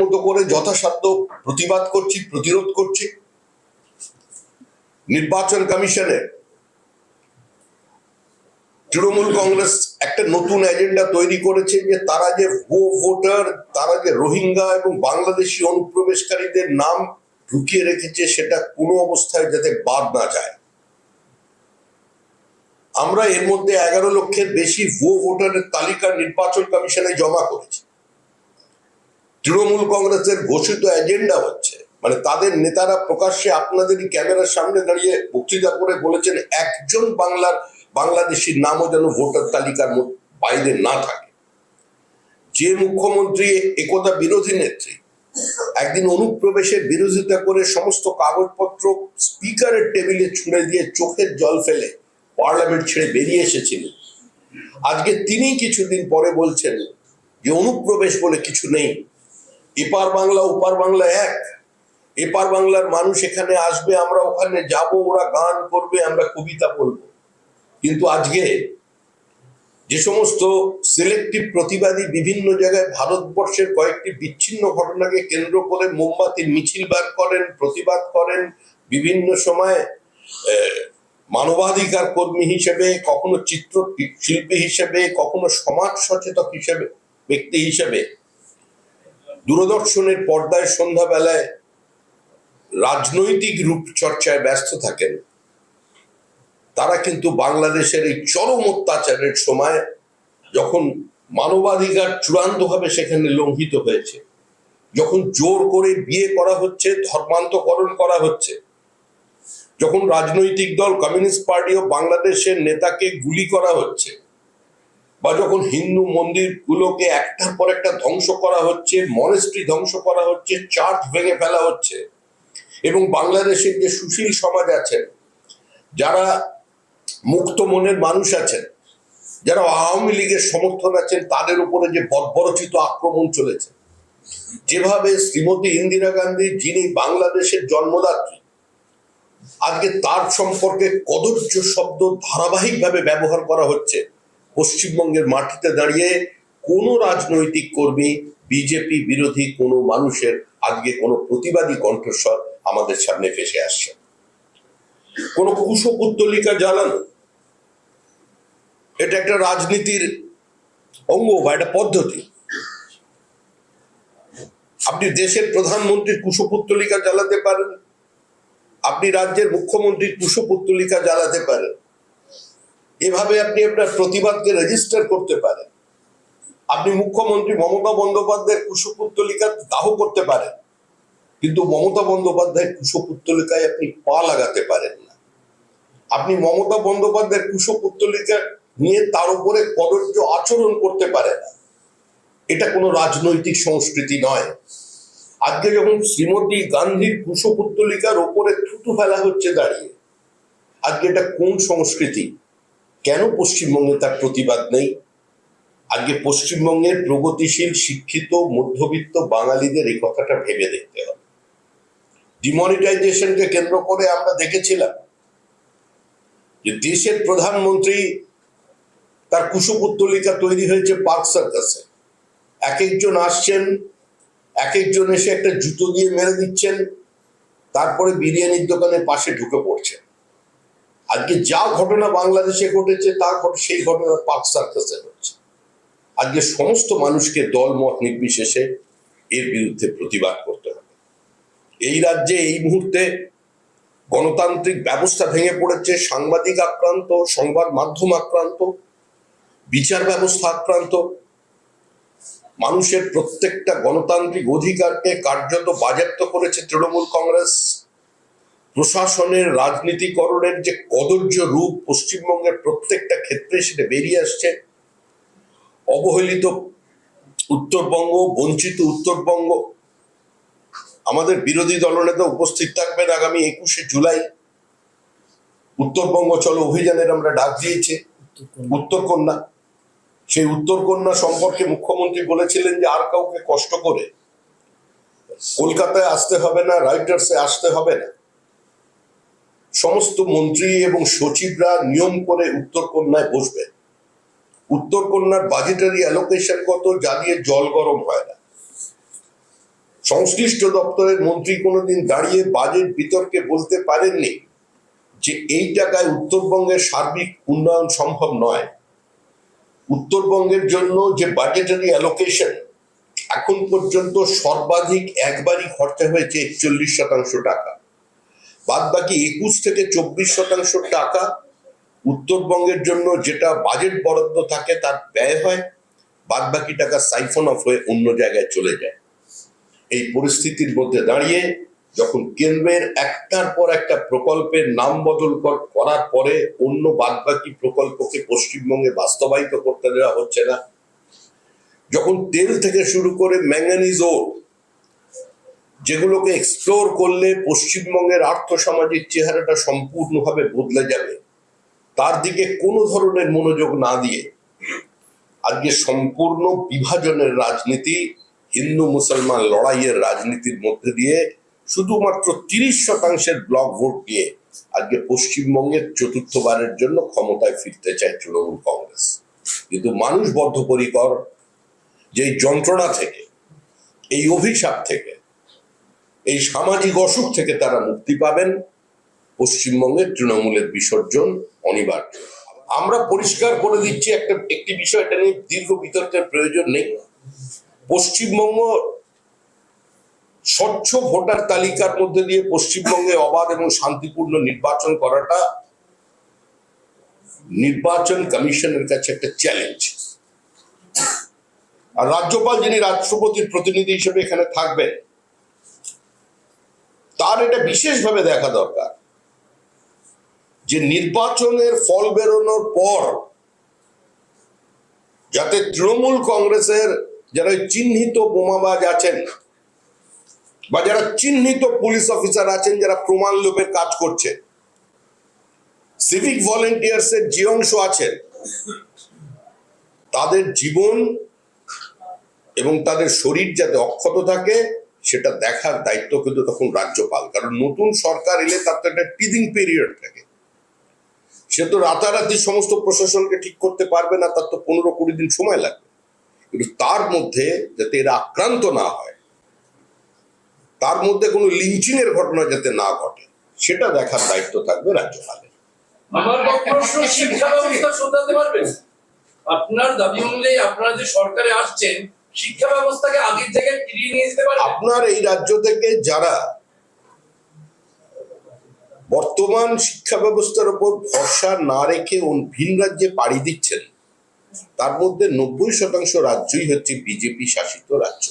মতো করে যথাসাধ্য প্রতিবাদ করছি, প্রতিরোধ করছি। নির্বাচন কমিশনের তৃণমূল কংগ্রেস একটা নতুন এজেন্ডা তৈরি করেছে যে তারা যে ভুয়ো ভোটার, তারা যে রোহিঙ্গা এবং বাংলাদেশি অনুপ্রবেশকারীদের নাম ঢুকিয়ে রেখেছে, সেটা কোনো অবস্থায় যাতে বাদ না যায়। আমরা এর মধ্যে এগারো লক্ষের বেশি ভুয়ো ভোটারের তালিকা নির্বাচন কমিশনে জমা করেছি। তৃণমূল কংগ্রেসের ঘোষিত এজেন্ডা হচ্ছে। মানে তাদের নেতারা প্রকাশ্যে আপনাদেরই ক্যামেরার সামনে দাঁড়িয়ে বক্তৃতা করে বলেছেন, একজন বাংলার বাংলাদেশির নামও যেন ভোটার তালিকার বাইরে না থাকে। যে মুখ্যমন্ত্রী একদা বিরোধী নেত্রী, একদিন অনুপ্রবেশের বিরোধিতা করে সমস্ত কাগজপত্র স্পিকারের টেবিলে ছুঁড়ে দিয়ে চোখের জল ফেলে পার্লামেন্ট ছেড়ে বেরিয়ে এসেছিলেন আজকে তিনি কিছুদিন পরে বলছেন যে অনুপ্রবেশ বলে কিছু নেই। এপার বাংলা, ওপার বাংলা এক। এপার বাংলার মানুষ এখানে আসবে, আমরা ওখানে যাব, ওরা গান করবে, আমরা কবিতা বলব। কিন্তু আজকে যে সমস্ত সিলেক্টিভ প্রতিবাদী বিভিন্ন জায়গায় ভারতবর্ষের কয়েকটি বিচ্ছিন্ন ঘটনাকে কেন্দ্র করে মোমবাতির মিছিল বার করেন, প্রতিবাদ করেন, বিভিন্ন সময় মানবাধিকার কর্মী হিসেবে, কখনো চিত্র শিল্পী হিসেবে, কখনো সমাজ সচেতক হিসেবে, ব্যক্তি হিসেবে দূরদর্শনের পর্দায় সন্ধ্যাবেলায় রাজনৈতিক রূপচর্চায় ব্যস্ত থাকেন। তারা কিন্তু বাংলাদেশের এই চরম অত্যাচারের সময় যখন মানবাধিকার চূড়ান্তভাবে সেখানে লঙ্ঘিত হয়েছে, যখন জোর করে বিয়ে করা হচ্ছে, ধর্মান্তকরণ করা হচ্ছে, যখন রাজনৈতিক দল কমিউনিস্ট পার্টি ও বাংলাদেশের নেতাকে গুলি করা হচ্ছে বা যখন হিন্দু মন্দিরগুলোকে একটার পর একটা ধ্বংস করা হচ্ছে মনেস্ট্রি ধ্বংস করা হচ্ছে চার্চ ভেঙে ফেলা হচ্ছে এবং বাংলাদেশের যে সুশীল সমাজ আছেন, যারা মুক্ত মনের মানুষ আছেন, যারা আওয়ামী লীগের সমর্থন আছেন, তাদের উপরে যে বর্বরচিত আক্রমণ চলেছে। যেভাবে শ্রীমতী ইন্দিরা গান্ধী, যিনি বাংলাদেশের জন্মদাত্রী, আজকে তার সম্পর্কে কদর্য শব্দ ধারাবাহিকভাবে ব্যবহার করা হচ্ছে পশ্চিমবঙ্গের মাটিতে দাঁড়িয়ে কোনো রাজনৈতিক কর্মী, বিজেপি বিরোধী কোনো মানুষের আজকে কোনো প্রতিবাদী কণ্ঠস্বর আমাদের সামনে ফেসে আসছে। কোনো কুশপুত্তলিকা জ্বালানো, এটা একটা রাজনীতির অঙ্গ বা একটা পদ্ধতি। আপনি দেশের প্রধানমন্ত্রীর কুশপুত্তলিকা জ্বালাতে পারেন, আপনি রাজ্যের মুখ্যমন্ত্রীর কুশপুত্তলিকা জ্বালাতে পারেন। এভাবে আপনি আপনার প্রতিবাদকে রেজিস্টার করতে পারেন। আপনি মুখ্যমন্ত্রী মমতা বন্দ্যোপাধ্যায়ের কুশপুত্তলিকা দাহ করতে পারেন, কিন্তু মমতা বন্দ্যোপাধ্যায়ের কুশপুত্তলিকায় আপনি পা লাগাতে পারেন না। আপনি মমতা বন্দ্যোপাধ্যায়ের কুশপুত্তলিকা নিয়ে তার উপরে কদর্য আচরণ করতে পারে না। এটা কোনো রাজনৈতিক সংস্কৃতি নয়। আজকে যখন শ্রীমতী গান্ধীর কুশপুত্তলিকার ওপরে থুতু ফেলা হচ্ছে দাঁড়িয়ে, আজকে এটা কোন সংস্কৃতি? কেন পশ্চিমবঙ্গে তার প্রতিবাদ নেই? আজকে পশ্চিমবঙ্গের প্রগতিশীল, শিক্ষিত, মধ্যবিত্ত বাঙালিদের এই কথাটা ভেবে দেখতে হবে। ডিমনিটাইজেশনকে কেন্দ্র করে আমরা দেখেছিলাম যে দেশের প্রধানমন্ত্রী তার কুশপুত্তলিকা তৈরি হয়েছে পার্ক সার্কাসে। এক একজন আসছেন, এক একজন এসে একটা জুতো দিয়ে মেরে দিচ্ছেন, তারপরে বিরিয়ানির দোকানের পাশে ঢুকে পড়ছেন। আজকে যা ঘটনা বাংলাদেশে ঘটেছে, তা ঘটে, সেই ঘটনা পার্ক সার্কাসে হচ্ছে আজকে সমস্ত মানুষকে দল মত নির্বিশেষে এর বিরুদ্ধে প্রতিবাদ করতে হবে। এই রাজ্যে এই মুহূর্তে গণতান্ত্রিক ব্যবস্থা ভেঙে পড়েছে, সাংবাদিক আক্রান্ত, সংবাদ মাধ্যম আক্রান্ত, বিচার ব্যবস্থা আক্রান্ত। মানুষের প্রত্যেকটা গণতান্ত্রিক অধিকারকে কার্যত বাজেয়াপ্ত করেছে তৃণমূল কংগ্রেস। প্রশাসনের রাজনীতিকরণের যে কদর্য রূপ পশ্চিমবঙ্গের প্রত্যেকটা ক্ষেত্রে সেটা বেরিয়ে আসছে। অবহেলিত উত্তরবঙ্গ, বঞ্চিত উত্তরবঙ্গ, আমাদের বিরোধী দলনেতা উপস্থিত থাকবেন আগামী একুশে জুলাই। উত্তরবঙ্গ চলো অভিযানের আমরা ডাক দিয়েছি। উত্তরকন্যা, সেই উত্তরকন্যা সম্পর্কে মুখ্যমন্ত্রী বলেছিলেন যে আর কাউকে কষ্ট করে কলকাতায় আসতে হবে না রাইটার্সে আসতে হবে না। সমস্ত মন্ত্রী এবং সচিবরা নিয়ম করে উত্তরকন্যায় বসবে। উত্তরকন্যার বাজেটারি অ্যালোকেশন কত যা দিয়ে জল গরম হয় না। সংশ্লিষ্ট দপ্তরের মন্ত্রী কোনোদিন দাঁড়িয়ে বাজেট বিতর্কে বলতে পারেননি যে এই টাকায় উত্তরবঙ্গের সার্বিক উন্নয়ন সম্ভব নয়। উত্তরবঙ্গের জন্য যে বাজেটারি অ্যালোকেশন এখন পর্যন্ত সর্বাধিক একবারই খরচা হয়েছে একচল্লিশ শতাংশ টাকা। বাদ বাকি একুশ থেকে চব্বিশ শতাংশ টাকা উত্তরবঙ্গের জন্য যেটা বাজেট বরাদ্দ থাকে তার ব্যয় হয় বাদ বাকি টাকা সাইফন অফ হয়ে অন্য জায়গায় চলে যায়। এই পরিস্থিতির মধ্যে দাঁড়িয়ে যখন কেন্দ্রের একটার পর একটা প্রকল্পের নাম বদল কর- করার পরে অন্য বাদবাকি প্রকল্পকে পশ্চিমবঙ্গে বাস্তবায়িত করতে দেওয়া হচ্ছে না। যখন তেল থেকে শুরু করে ম্যাঙ্গানিজ ওর যেগুলোকে এক্সপ্লোর করলে পশ্চিমবঙ্গের আর্থসামাজিক চেহারাটা সম্পূর্ণভাবে বদলে যাবে। তার দিকে কোনো ধরনের মনোযোগ না দিয়ে আজকে সম্পূর্ণ বিভাজনের রাজনীতি, হিন্দু মুসলমান লড়াইয়ের রাজনীতির মধ্যে দিয়ে শুধুমাত্র তিরিশ শতাংশের ব্লক ভোট দিয়ে আজকে পশ্চিমবঙ্গের চতুর্থবারের জন্য ক্ষমতায় ফিরতে চায় তৃণমূল কংগ্রেস। কিন্তু মানুষ বদ্ধপরিকর যে যন্ত্রণা থেকে, এই অভিশাপ থেকে এই সামাজিক অসুখ থেকে তারা মুক্তি পাবেন। পশ্চিমবঙ্গের তৃণমূলের বিসর্জন অনিবার্য। আমরা পরিষ্কার করে দিচ্ছি একটা, একটি বিষয়, এটা নিয়ে দীর্ঘ বিতর্কের প্রয়োজন নেই। পশ্চিমবঙ্গ স্বচ্ছ ভোটার তালিকার মধ্যে দিয়ে পশ্চিমবঙ্গে অবাধ এবং শান্তিপূর্ণ নির্বাচন করাটা নির্বাচন কমিশনের কাছে একটা চ্যালেঞ্জ আর রাজ্যপাল যিনি রাষ্ট্রপতির প্রতিনিধি হিসেবে এখানে থাকবেন তার এটা বিশেষভাবে দেখা দরকার। যে নির্বাচনের ফল বেরোনোর পর যাতে তৃণমূল কংগ্রেসের যারা চিহ্নিত বোমাবাজ আছেন বা যারা চিহ্নিত পুলিশ অফিসার আছেন, যারা প্রমাণ লোপের কাজ করছে, সিভিক ভলেন্টিয়ার্স এর যে অংশ আছেন, তাদের জীবন এবং তাদের শরীর যাতে অক্ষত থাকে সেটা দেখার দায়িত্ব কিন্তু তখন রাজ্যপাল। কারণ নতুন সরকার এলে তার তো একটা টিদিং পিরিয়ড থাকে। সে তো রাতারাতি সমস্ত প্রশাসনকে ঠিক করতে পারবে না, তার তো পনেরো কুড়ি দিন সময় লাগবে। কিন্তু তার মধ্যে যাতে এরা আক্রান্ত না হয়, তার মধ্যে কোনো লিঞ্চিং এর ঘটনা যাতে না ঘটে, সেটা দেখার দায়িত্ব থাকবে রাজ্যপালের। আপনার দাবি অনুযায়ী আপনারা যে সরকারে আসছেন, শিক্ষা ব্যবস্থাকে আগের জায়গায় আপনার এই রাজ্য থেকে যারা বর্তমান শিক্ষা ব্যবস্থার উপর ভরসা না রেখে ভিন রাজ্যে পাড়ি দিচ্ছেন, তার মধ্যে নব্বই শতাংশ রাজ্যই হচ্ছে বিজেপি শাসিত রাজ্য।